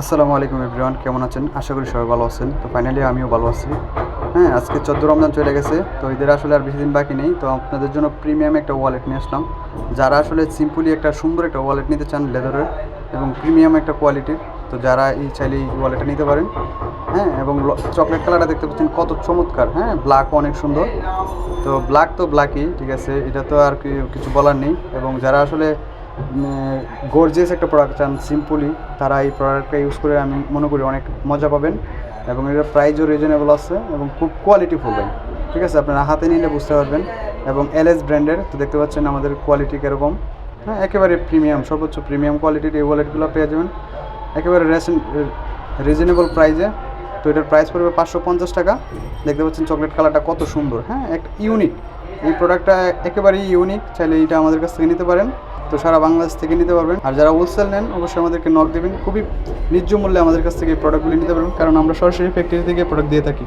আসসালামু আলাইকুম এভরিওয়ান, কেমন আছেন? আশা করি সবাই ভালো আছেন। তো ফাইনালি আমিও ভালো আছি। হ্যাঁ আজকে চোদ্দ রমজান চলে গেছে, তো এদের আসলে আর বেশি দিন বাকি নেই। তো আপনাদের জন্য প্রিমিয়াম একটা ওয়ালেট নিয়ে আসলাম। যারা আসলে সিম্পলি একটা সুন্দর একটা ওয়ালেট নিতে চান লেদারের এবং প্রিমিয়াম একটা কোয়ালিটির তো যারা এই চাইলে এই ওয়ালেটটা নিতে পারেন। হ্যাঁ এবং চকলেট কালারটা দেখতে পাচ্ছেন কত চমৎকার। হ্যাঁ ব্ল্যাক অনেক সুন্দর। তো ব্ল্যাক তো ব্ল্যাকই ঠিক আছে, এটা তো আর কিছু বলার নেই। এবং যারা আসলে গর্জিয়াস একটা প্রোডাক্ট চান সিম্পলি তারা এই প্রোডাক্টটা ইউজ করে আমি মনে করি অনেক মজা পাবেন এবং এটার প্রাইসও রিজনেবল আছে এবং খুব কোয়ালিটিফুল ভাই। ঠিক আছে? আপনারা হাতে নিলে বুঝতে পারবেন। এবং এল এস ব্র্যান্ডের তো দেখতে পাচ্ছেন আমাদের কোয়ালিটি কীরকম। হ্যাঁ একেবারে প্রিমিয়াম সর্বোচ্চ প্রিমিয়াম কোয়ালিটির এই ওয়ালেটগুলো পেয়ে যাবেন। একেবারে রিজনেবল প্রাইসে তো এটার প্রাইস পড়বে পাঁচশো পঞ্চাশ টাকা। দেখতে পাচ্ছেন চকলেট কালারটা কত সুন্দর। হ্যাঁ একটা ইউনিক এই প্রোডাক্টটা একেবারেই ইউনিক চাইলে এটা আমাদের কাছ থেকে নিতে পারেন। তো সারা বাংলাদেশ থেকে নিতে পারবেন। আর যারা হোলসেল নেন, অবশ্যই আমাদেরকে নক দেবেন। খুবই ন্যায্য মূল্যে আমাদের কাছ থেকে এই প্রোডাক্টগুলি নিতে পারবেন। কারণ আমরা সরাসরি ফ্যাক্টরি থেকে প্রোডাক্ট দিয়ে থাকি।